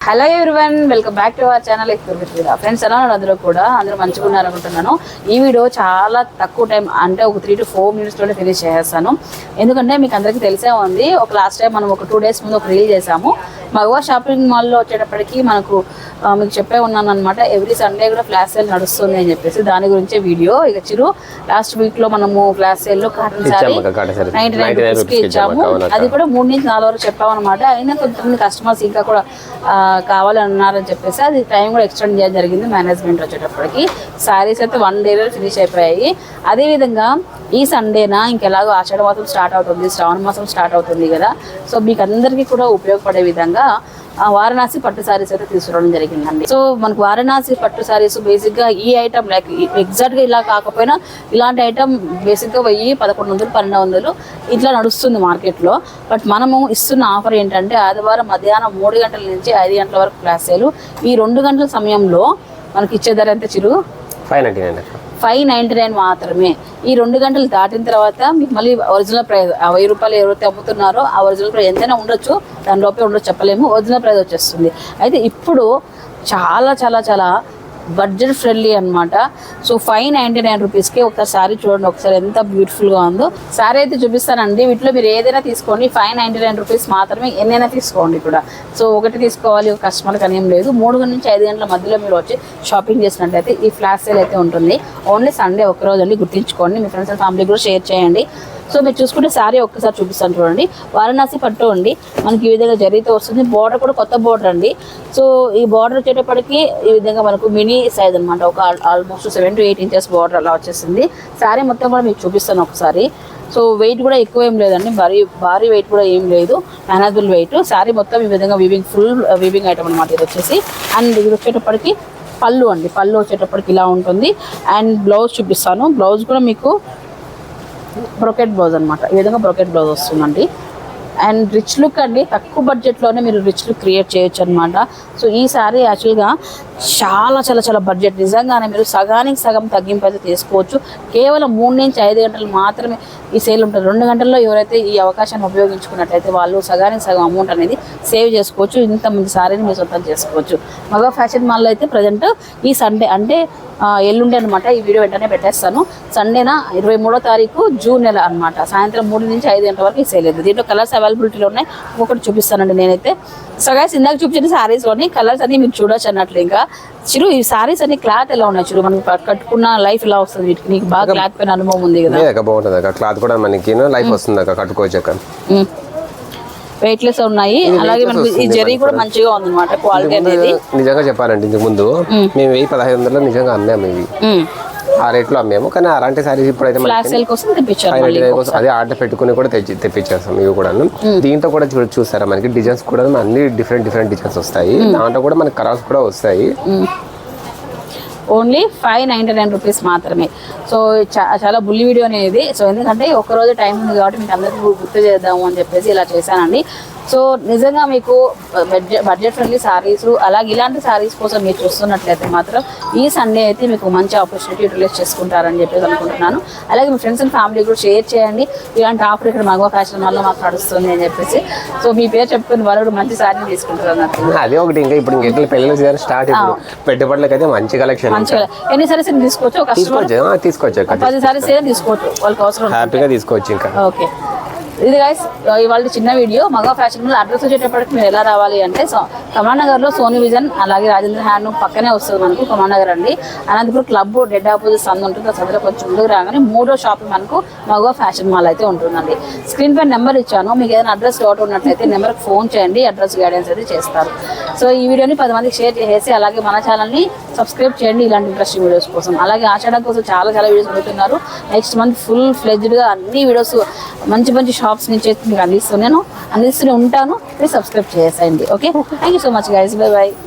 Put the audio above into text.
Hello everyone welcome back to our channel ఎక్కువ friends ఎలా అందరూ కూడా? అందరూ మంచిగా ఉన్నారు అనుకుంటున్నాను ఈ వీడియో చాలా తక్కువ టైం అంటే ఒక త్రీ టు ఫోర్ మినిట్స్లోనే ఫినిష్ చేసేస్తాను. ఎందుకంటే మీకు అందరికీ తెలిసే ఉంది ఒక లాస్ట్ టైం మనం ఒక టూ డేస్ ముందు ఒక రీల్ చేసాము మగవా షాపింగ్ మాల్లో వచ్చేటప్పటికి మనకు మీకు చెప్పే ఉన్నాను అనమాట ఎవ్రీ సండే కూడా ఫ్లాష్ సేల్ నడుస్తుంది అని చెప్పేసి దాని గురించే వీడియో ఇక చిరు లాస్ట్ వీక్లో మనము ఫ్లాష్ సేల్లో కాటన్ సారీ. నైన్టీ నైన్ 99 రూపీస్కి ఇచ్చాము. అది కూడా మూడు నుంచి నాలుగు వరకు చెప్పామన్నమాట. అయినా కొంతమంది కస్టమర్స్ ఇంకా కూడా కావాలని అన్నారని చెప్పేసి అది టైం కూడా ఎక్స్టెండ్ చేయడం జరిగింది మేనేజ్మెంట్ వచ్చేటప్పటికి. సారీస్ అయితే వన్ డేలో ఫినిష్ అయిపోయాయి. అదేవిధంగా ఈ సండేనా ఇంకెలాగో ఆషాఢ మాసం స్టార్ట్ అవుతుంది శ్రావణ మాసం స్టార్ట్ అవుతుంది కదా. సో మీకు అందరికీ కూడా ఉపయోగపడే విధంగా వారణాసి పట్టు సారీస్ అయితే తీసుకురావడం జరిగిందండి. సో మనకు వారణాసి పట్టు సారీస్ బేసిక్గా ఈ ఐటమ్ లైక్ ఎగ్జాక్ట్గా ఇలా కాకపోయినా ఇలాంటి ఐటమ్ బేసిక్గా వెయ్యి పదకొండు వందలు పన్నెండు వందలు ఇట్లా నడుస్తుంది మార్కెట్లో బట్ మనము ఇస్తున్న ఆఫర్ ఏంటంటే ఆదివారం మధ్యాహ్నం మూడు గంటల నుంచి ఐదు గంటల వరకు క్లాస్ సేలు ఈ రెండు గంటల సమయంలో మనకి ఇచ్చే ధర ఎంత చిరు? Five ninety nine five ninety nine మాత్రమే. ఈ రెండు గంటలు దాటిన తర్వాత మీకు మళ్ళీ ఒరిజినల్ ప్రైస్ ఆ వెయ్యి రూపాయలు ఎవరైతే అమ్ముతున్నారో ఆ ఒరిజినల్ ప్రైస్ ఎంతైనా ఉండొచ్చు దాని లోపే ఉండొచ్చు చెప్పలేము ఒరిజినల్ ప్రైస్ వచ్చేస్తుంది. అయితే ఇప్పుడు చాలా చాలా చాలా బడ్జెట్ ఫ్రెండ్లీ అనమాట సో ఫైవ్ నైంటీ నైన్ రూపీస్కి ఒకసారి చూడండి ఒకసారి ఎంత బ్యూటిఫుల్గా ఉందో. సారీ అయితే చూపిస్తానండి. వీటిలో మీరు ఏదైనా తీసుకోండి. ఫైవ్ నైంటీ నైన్ రూపీస్ మాత్రమే ఎన్నైనా తీసుకోండి కూడా. సో ఒకటి తీసుకోవాలి ఒక కస్టమర్కి అని లేదు. మూడు నుంచి ఐదు గంటల మధ్యలో మీరు వచ్చి షాపింగ్ చేసినట్లయితే ఈ ఫ్లాష్ సేల్ అయితే ఉంటుంది. ఓన్లీ సండే ఒకరోజు అండి గుర్తించుకోండి. మీ ఫ్రెండ్స్ అండ్ ఫ్యామిలీ కూడా షేర్ చేయండి. సో మీరు చూసుకుంటే శారీ ఒక్కసారి చూపిస్తాను చూడండి. వారణాసి పట్టు అండి. మనకి ఈ విధంగా జరిగితే వస్తుంది. బార్డర్ కూడా కొత్త బార్డర్ అండి. సో ఈ బార్డర్ వచ్చేటప్పటికి ఈ విధంగా మనకు మినీ సైజ్ అనమాట ఒక almost seven to eight inches border అలా వచ్చేసింది. శారీ మొత్తం కూడా మీకు చూపిస్తాను ఒకసారి. సో వెయిట్ కూడా ఎక్కువ ఏం లేదండి. భారీ భారీ వెయిట్ కూడా ఏం లేదు. మేనేజబుల్ వెయిట్ శారీ మొత్తం ఈ విధంగా వివింగ్ ఫుల్ వివింగ్ ఐటమ్ అనమాట ఇది వచ్చేసి. అండ్ ఇది వచ్చేటప్పటికి పళ్ళు అండి. పళ్ళు వచ్చేటప్పటికి ఇలా ఉంటుంది. అండ్ బ్లౌజ్ చూపిస్తాను. బ్లౌజ్ కూడా మీకు బ్రొకెట్ బ్లౌజ్ అనమాట ఈ విధంగా బ్రొకెట్ బ్లౌజ్ వస్తుందండి. అండ్ రిచ్ లుక్ అండి తక్కువ బడ్జెట్లోనే మీరు రిచ్ లుక్ క్రియేట్ చేయొచ్చు అనమాట సో ఈ సారీ యాక్చువల్గా చాలా చాలా చాలా బడ్జెట్. నిజంగానే మీరు సగానికి సగం తగ్గింపు అయితే తీసుకోవచ్చు. కేవలం మూడు నుంచి ఐదు గంటలు మాత్రమే ఈ సేల్ ఉంటుంది. రెండు గంటల్లో ఎవరైతే ఈ అవకాశాన్ని ఉపయోగించుకున్నట్లయితే వాళ్ళు సగానికి సగం అమౌంట్ అనేది సేవ్ చేసుకోవచ్చు. ఇంత మంది సారీని మీరు సొంతం చేసుకోవచ్చు. మగ ఫ్యాషన్ మాల్లో అయితే ప్రజెంట్ ఈ సండే అంటే ఎల్లుండి అనమాట ఈ వీడియో వెంటనే పెట్టేస్తాను. సండేన? ఇరవై మూడో తారీఖు జూన్ నెల అనమాట సాయంత్రం మూడు నుంచి ఐదు గంటల వరకు ఈ సేల్ అవుతుంది దీంట్లో కలర్స్ అవైలబిలిటీలో ఉన్నాయి. ఒకటి చూపిస్తానండి నేనైతే. సో గైస్ ఇందాక చూపించిన సారీస్లోని కలర్స్ అన్ని మీరు చూడొచ్చు అన్నట్లు ఇంకా. చిరు ఈ సారీస్ అన్ని క్లాత్ ఎలా ఉన్నాయి? చిరు మనం కట్టుకున్న లైఫ్ ఎలా వస్తుంది? వీటికి నీకు బాగా క్లాత్ పైన అనుభవం ఉంది కదా. బాగుంటుంది క్లాత్ కూడా మనకి లైఫ్ వస్తుంది అక్క కట్టుకోవచ్చు అక్క వెయిట్లెస్ ఉన్నాయి. అలాగే మనకి ఈ జరీ కూడా మంచిగా ఉంది అనమాట క్వాలిటీ అనేది. నిజంగా చెప్పాలంటే ఇంతకు ముందు మేము. వెయ్యి పదహైదు వందలు నిజంగా అమ్మాము ఇవి. ఆ రేట్లో అమ్మాము. కానీ అలాంటి సారీస్ ఇప్పుడైతే అదే ఆర్డర్ పెట్టుకుని కూడా తెచ్చి తెప్పించేస్తాం ఇవి కూడా దీంతో కూడా చూ చూస్తారా మనకి డిజైన్స్ కూడా అన్ని డిఫరెంట్ డిఫరెంట్ డిజైన్స్ వస్తాయి. దాంట్లో కూడా మనకి కలర్స్ కూడా వస్తాయి. Only five ninety nine rupees మాత్రమే. సో చాలా బుల్లి వీడియో అనేది. సో ఎందుకంటే ఒక రోజు టైం ఉంది కాబట్టి మీకు అందరికీ గుర్తు చేద్దాము అని చెప్పేసి ఇలా చేశానండి. సో నిజంగా మీకు బడ్జెట్ బడ్జెట్ ఫ్రెండ్లీ సారీస్ అలాగే ఇలాంటి సారీస్ కోసం మీరు చూస్తున్నట్లయితే మాత్రం ఈ సండే అయితే మీకు మంచి ఆపర్చునిటీ యూటిలైజ్ చేసుకుంటారని చెప్పేసి అనుకుంటున్నాను. అలాగే మీ ఫ్రెండ్స్ అండ్ ఫ్యామిలీ కూడా షేర్ చేయండి. ఇలాంటి ఆఫర్ ఇక్కడ మగవా ఫ్యాషన్ వల్ల మాకు నడుస్తుంది అని చెప్పేసి. సో మీ పేరు చెప్పుకుని వాళ్ళు కూడా మంచి సారీని తీసుకుంటారు అన్నట్టు అదే ఒకటి ఇంకా ఇప్పుడు ఇంకెట్లా పెళ్ళిళ్ళ స్టార్ట్ పెట్టుబడులకి అయితే మంచి కలెక్షన్ మంచిగా ఎన్ని సారీస్ తీసుకోవచ్చు తీసుకోవచ్చు. తీసుకోవచ్చు అక్క పది సారీస్ ఏదైనా తీసుకోవచ్చు వాళ్ళకి అవసరం. హ్యాపీగా తీసుకోవచ్చు ఇంకా. ఓకే. ఇది గైస్ ఇవాళ చిన్న వీడియో. మగ ఫ్యాషన్ మిల్ అడ్రస్ వచ్చేటప్పటికి మీరు ఎలా రావాలి అంటే సో కమలానగర్లో సోనీ విజన్ అలాగే రాజేంద్ర హ్యాండ్ పక్కనే వస్తుంది మనకు కమలానగర్ అండి. అనంతపురం క్లబ్ డెడ్ ఆపోజిట్ సందు ఉంటుంది. ఆ సందులో కొంచెం ముందుకు రాగానే మూడో షాప్ మనకు మగ ఫ్యాషన్ మాల్ అయితే ఉంటుందండి. స్క్రీన్ పైన నెంబర్ ఇచ్చాను. మీకు ఏదైనా అడ్రస్ డౌట్ ఉన్నట్లయితే నెంబర్కి ఫోన్ చేయండి. అడ్రస్ గైడెన్స్ అయితే చేస్తారు. సో ఈ వీడియోని పది మందికి షేర్ చేసేసి అలాగే మన ఛానల్ని సబ్స్క్రైబ్ చేయండి ఇలాంటి ఇంట్రెస్టింగ్ వీడియోస్ కోసం. అలాగే ఆషాఢ కోసం చాలా చాలా వీడియోస్ పెడుతున్నారు. నెక్స్ట్ మంత్ ఫుల్ ఫ్లెజ్డ్గా అన్ని వీడియోస్ మంచి మంచి షాప్స్ నుంచి అయితే మీకు అందిస్తున్నాను అందిస్తూనే ఉంటాను. ప్లీజ్ సబ్స్క్రైబ్ చేసేయండి. Okay thank you so much guys bye bye